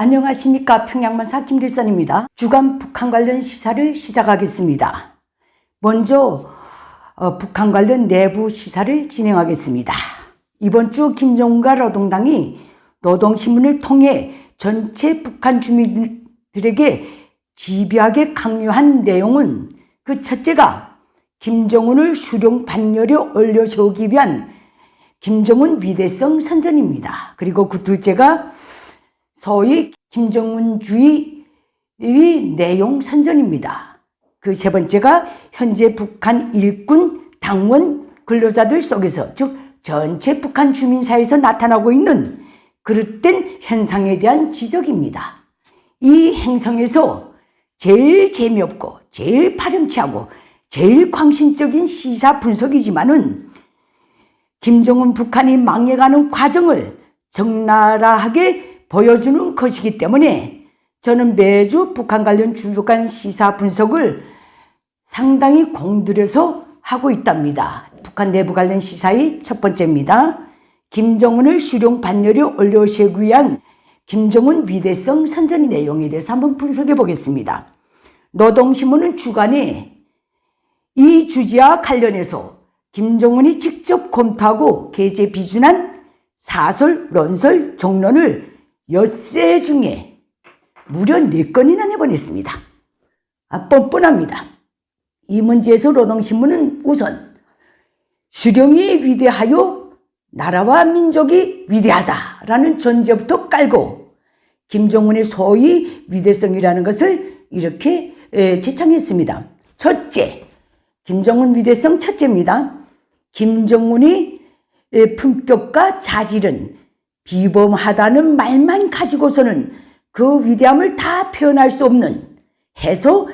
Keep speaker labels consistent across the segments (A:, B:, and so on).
A: 안녕하십니까 평양만사 김길선입니다. 주간 북한 관련 시사를 시작하겠습니다. 먼저 어, 북한 관련 내부 시사를 진행하겠습니다. 이번 주 김정은과 노동당이 노동신문을 통해 전체 북한 주민들에게 집요하게 강요한 내용은 그 첫째가 김정은을 수령 반열에 올려세우기 위한 김정은 위대성 선전입니다. 그리고 그 둘째가 소위 김정은주의 내용 선전입니다. 그 세 번째가 현재 북한 일군 당원 근로자들 속에서 즉 전체 북한 주민사회에서 나타나고 있는 그릇된 현상에 대한 지적입니다. 이 행성에서 제일 재미없고 제일 파렴치하고 제일 광신적인 시사 분석이지만은 김정은 북한이 망해가는 과정을 적나라하게 보여주는 것이기 때문에 저는 매주 북한 관련 주요간 시사 분석을 상당히 공들여서 하고 있답니다. 북한 내부 관련 시사의 첫 번째입니다. 김정은을 수령 반열에 올려세우기 위한 김정은 위대성 선전 내용에 대해서 한번 분석해 보겠습니다. 노동신문은 주간에 이 주제와 관련해서 김정은이 직접 검토하고 게재 비준한 사설, 논설, 정론을 엿새 중에 무려 4건이나 내보냈습니다. 아, 뻔뻔합니다. 이 문제에서 노동신문은 우선 수령이 위대하여 나라와 민족이 위대하다라는 전제부터 깔고 김정은의 소위 위대성이라는 것을 이렇게 제창했습니다. 첫째, 김정은 위대성 첫째입니다. 김정은이 품격과 자질은 비범하다는 말만 가지고서는 그 위대함을 다 표현할 수 없는 해서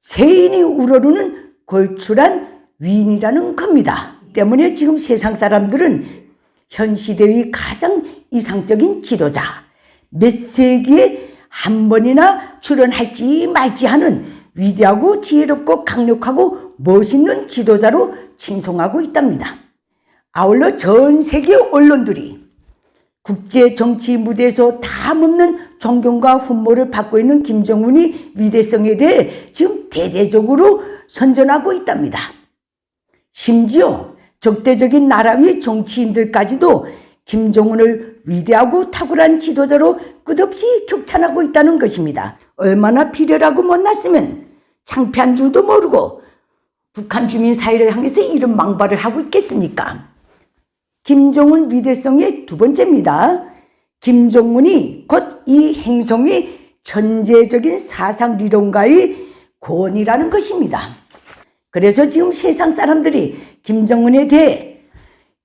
A: 세인이 우러르는 걸출한 위인이라는 겁니다. 때문에 지금 세상 사람들은 현 시대의 가장 이상적인 지도자, 몇 세기에 한 번이나 출연할지 말지 하는 위대하고 지혜롭고 강력하고 멋있는 지도자로 칭송하고 있답니다. 아울러 전 세계 언론들이 국제 정치 무대에서 다없는 존경과 훈모를 받고 있는 김정은이 위대성에 대해 지금 대대적으로 선전하고 있답니다. 심지어 적대적인 나라 위 정치인들까지도 김정은을 위대하고 탁월한 지도자로 끝없이 격찬하고 있다는 것입니다. 얼마나 비열하고 못났으면 창피한 줄도 모르고 북한 주민 사회를 향해서 이런 망발을 하고 있겠습니까? 김정은 위대성의 두 번째입니다. 김정은이 곧 이 행성의 전제적인 사상 리론가의 권이라는 것입니다. 그래서 지금 세상 사람들이 김정은에 대해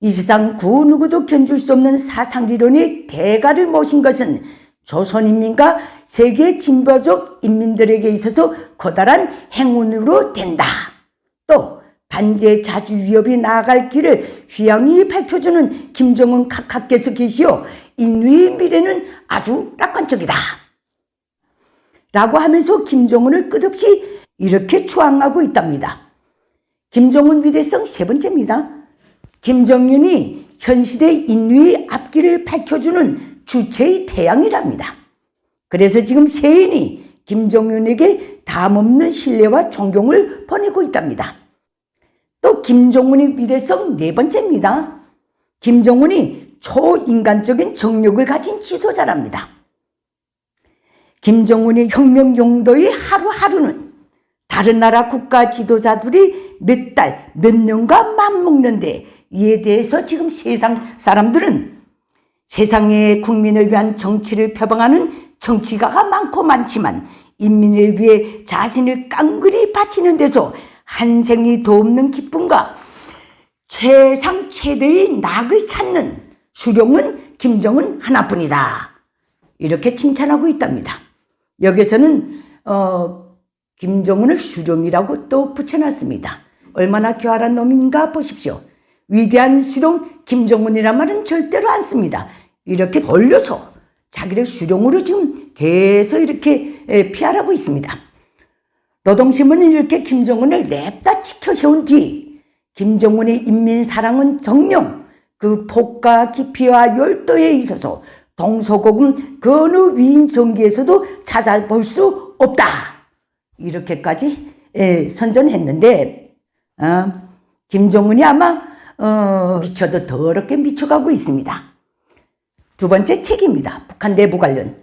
A: 이 세상 그 누구도 견줄 수 없는 사상 리론의 대가를 모신 것은 조선인민과 세계 진보적 인민들에게 있어서 커다란 행운으로 된다. 또 반제 자주 위협이 나아갈 길을 휘양히 밝혀주는 김정은 각하께서 계시오. 인류의 미래는 아주 낙관적이다. 라고 하면서 김정은을 끝없이 이렇게 추앙하고 있답니다. 김정은 위대성 세 번째입니다. 김정은이 현 시대 인류의 앞길을 밝혀주는 주체의 태양이랍니다. 그래서 지금 세인이 김정은에게 담없는 신뢰와 존경을 보내고 있답니다. 또 김정은의 위대성 네 번째입니다. 김정은이 초인간적인 정력을 가진 지도자랍니다. 김정은의 혁명 용도의 하루하루는 다른 나라 국가 지도자들이 몇 달, 몇 년간 맘먹는데 이에 대해서 지금 세상 사람들은 세상의 국민을 위한 정치를 표방하는 정치가가 많고 많지만 인민을 위해 자신을 깡그리 바치는 데서 한 생이 도 없는 기쁨과 최상 최대의 낙을 찾는 수령은 김정은 하나뿐이다. 이렇게 칭찬하고 있답니다. 여기서는 어, 김정은을 수령이라고 또 붙여놨습니다. 얼마나 교활한 놈인가 보십시오. 위대한 수령 김정은이란 말은 절대로 안 씁니다. 이렇게 돌려서 자기를 수령으로 지금 계속 이렇게 피하라고 있습니다. 노동신문은 이렇게 김정은을 냅다 지켜 세운 뒤 김정은의 인민 사랑은 정령 그 폭과 깊이와 열도에 있어서 동서고금 그 어느 위인 전기에서도 찾아볼 수 없다. 이렇게까지 예, 선전했는데 어, 김정은이 아마 어, 미쳐도 더럽게 미쳐가고 있습니다. 두 번째 책입니다. 북한 내부 관련.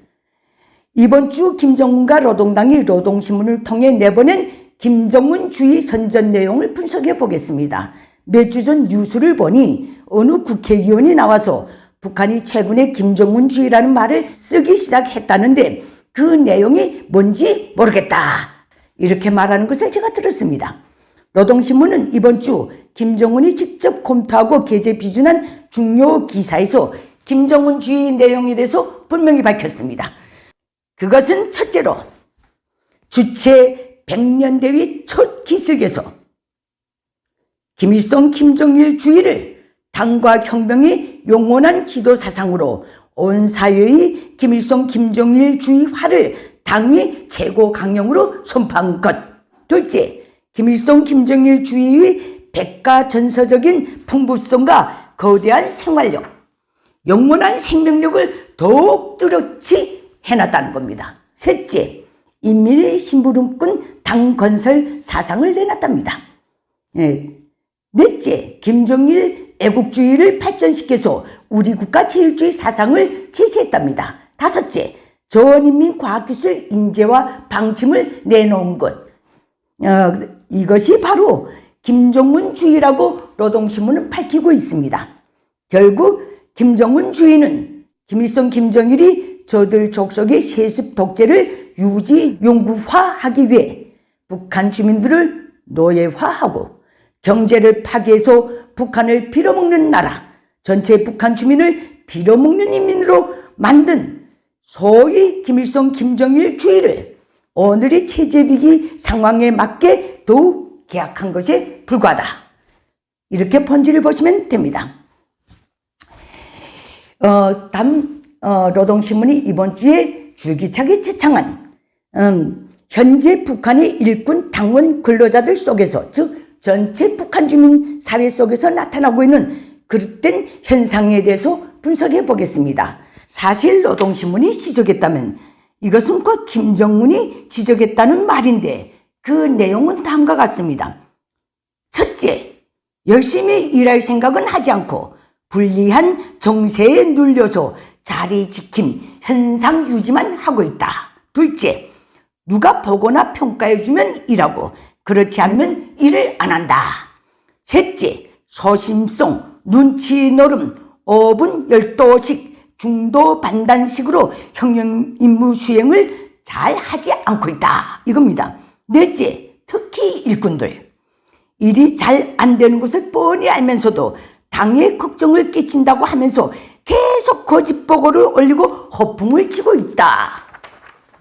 A: 이번 주 김정은과 노동당이 노동신문을 통해 내보낸 김정은 주의 선전 내용을 분석해 보겠습니다. 몇 주 전 뉴스를 보니 어느 국회의원이 나와서 북한이 최근에 김정은 주의라는 말을 쓰기 시작했다는데 그 내용이 뭔지 모르겠다. 이렇게 말하는 것을 제가 들었습니다. 노동신문은 이번 주 김정은이 직접 검토하고 게재 비준한 중요 기사에서 김정은 주의 내용에 대해서 분명히 밝혔습니다. 그것은 첫째로 주체 100년 대위 첫 기습에서 김일성 김정일 주의를 당과 혁명이 용원한 지도 사상으로 온 사회의 김일성 김정일 주의화를 당이 최고 강령으로 선포한 것. 둘째, 김일성 김정일 주의의 백가전서적인 풍부성과 거대한 생활력, 영원한 생명력을 더욱 뚜렷이 해놨다는 겁니다. 셋째, 인민의 심부름꾼 당 건설 사상을 내놨답니다. 예. 넷째, 김정일 애국주의를 발전시켜서 우리 국가 제일주의 사상을 제시했답니다. 다섯째, 전인민 과학기술 인재와 방침을 내놓은 것. 어, 이것이 바로 김정은 주의라고 노동신문은 밝히고 있습니다. 결국 김정은 주의는 김일성 김정일이 저들 족속의 세습 독재를 유지 용구화하기 위해 북한 주민들을 노예화하고 경제를 파괴해서 북한을 빌어먹는 나라, 전체 북한 주민을 빌어먹는 인민으로 만든 소위 김일성 김정일 주의를 오늘의 체제 위기 상황에 맞게 더욱 계약한 것에 불과하다. 이렇게 번지를 보시면 됩니다. 어, 다음 어, 노동신문이 이번 주에 줄기차게 채창한 음, 현재 북한의 일군 당원 근로자들 속에서 즉 전체 북한 주민 사회 속에서 나타나고 있는 그릇된 현상에 대해서 분석해 보겠습니다. 사실 노동신문이 지적했다면 이것은 곧 김정은이 지적했다는 말인데 그 내용은 다음과 같습니다. 첫째, 열심히 일할 생각은 하지 않고 불리한 정세에 눌려서 자리 지킴, 현상 유지만 하고 있다. 둘째, 누가 보거나 평가해주면 일하고 그렇지 않으면 일을 안 한다. 셋째, 소심성, 눈치 노름, 5분 열도식, 중도 반단식으로 형용 임무 수행을 잘 하지 않고 있다. 이겁니다. 넷째, 특히 일꾼들. 일이 잘 안 되는 것을 뻔히 알면서도 당에 걱정을 끼친다고 하면서 계속 거짓 보고를 올리고 허풍을 치고 있다.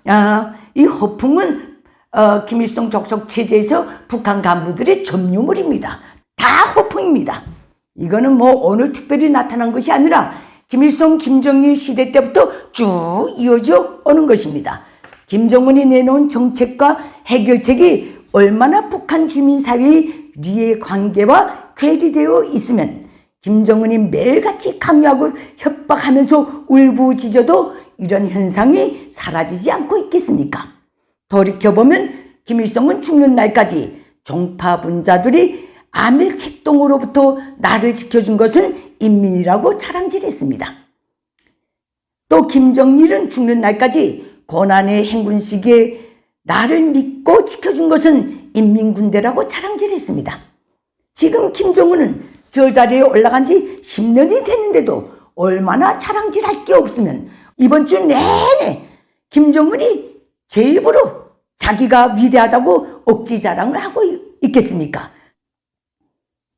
A: 아, 이 허풍은 어, 김일성 적석 체제에서 북한 간부들의 점유물입니다. 다 허풍입니다. 이거는 뭐 오늘 특별히 나타난 것이 아니라 김일성 김정일 시대 때부터 쭉 이어져 오는 것입니다. 김정은이 내놓은 정책과 해결책이 얼마나 북한 주민 사회의 리의 관계와 괴리되어 있으면 김정은이 매일같이 강요하고 협박하면서 울부짖어도 이런 현상이 사라지지 않고 있겠습니까? 돌이켜보면 김일성은 죽는 날까지 종파 분자들이 아밀책동으로부터 나를 지켜준 것은 인민이라고 자랑질했습니다. 또 김정일은 죽는 날까지 고난의 행군 시기에 나를 믿고 지켜준 것은 인민군대라고 자랑질했습니다. 지금 김정은은 저 자리에 올라간 지 10년이 됐는데도 얼마나 자랑질할 게 없으면 이번 주 내내 김정은이 제 입으로 자기가 위대하다고 억지 자랑을 하고 있겠습니까?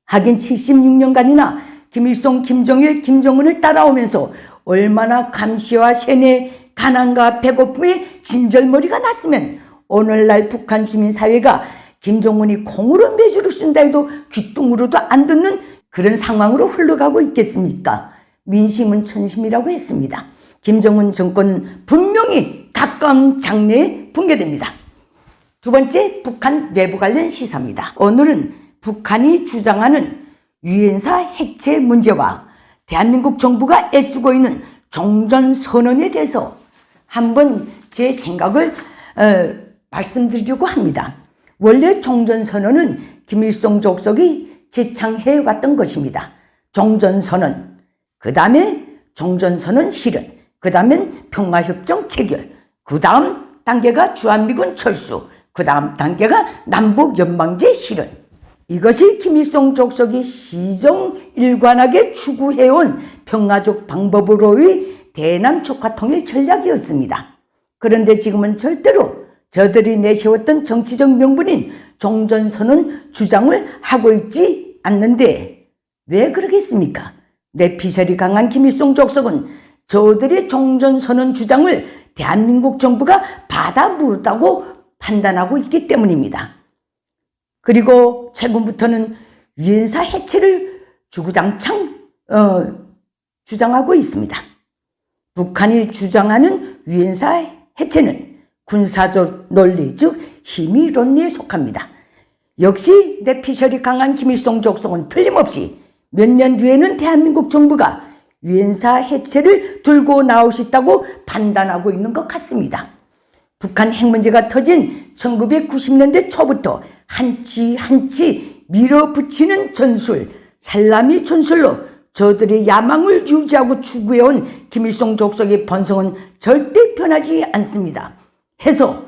A: 하긴 76년간이나 김일성, 김정일, 김정은을 따라오면서 얼마나 감시와 세뇌, 가난과 배고픔에 진절머리가 났으면 오늘날 북한 주민 사회가 김정은이 콩으로 매주를 쓴다 해도 귀뚱으로도 안 듣는 그런 상황으로 흘러가고 있겠습니까? 민심은 천심이라고 했습니다. 김정은 정권은 분명히 가까운 장래에 붕괴됩니다. 두 번째, 북한 내부 관련 시사입니다. 오늘은 북한이 주장하는 유엔사 해체 문제와 대한민국 정부가 애쓰고 있는 종전 선언에 대해서 한번 제 생각을 어, 말씀드리려고 합니다. 원래 종전 선언은 김일성 족속이 제창해 왔던 것입니다. 종전선언, 그 다음에 종전선언 실현, 그 다음엔 평화협정 체결, 그 다음 단계가 주한미군 철수, 그 다음 단계가 남북연방제 실현. 이것이 김일성 족속이 시종일관하게 추구해온 평화적 방법으로의 대남 촉화 통일 전략이었습니다. 그런데 지금은 절대로 저들이 내세웠던 정치적 명분인 종전선언 주장을 하고 있지 않는데 왜 그러겠습니까? 내 피셜이 강한 김일성 족속은 저들의 종전선언 주장을 대한민국 정부가 받아 물었다고 판단하고 있기 때문입니다. 그리고 최근부터는 유엔사 해체를 주구장창 어, 주장하고 있습니다. 북한이 주장하는 유엔사 해체는 군사적 논리, 즉 논리에 속합니다. 역시 내피셜이 강한 김일성 족속은 틀림없이 몇 년 뒤에는 대한민국 정부가 유엔사 해체를 들고 나올 수 있다고 판단하고 있는 것 같습니다. 북한 핵 문제가 터진 1990년대 초부터 한치 한치 밀어붙이는 전술, 살라미 전술로 저들의 야망을 유지하고 추구해온 김일성 족속의 번성은 절대 변하지 않습니다. 해서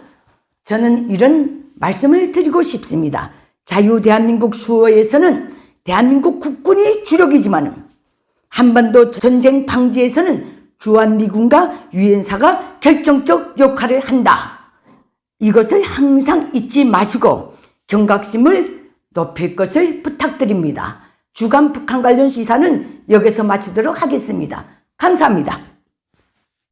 A: 저는 이런 말씀을 드리고 싶습니다. 자유 대한민국 수호에서는 대한민국 국군이 주력이지만 한반도 전쟁 방지에서는 주한미군과 유엔사가 결정적 역할을 한다. 이것을 항상 잊지 마시고 경각심을 높일 것을 부탁드립니다. 주간 북한 관련 시사는 여기서 마치도록 하겠습니다. 감사합니다.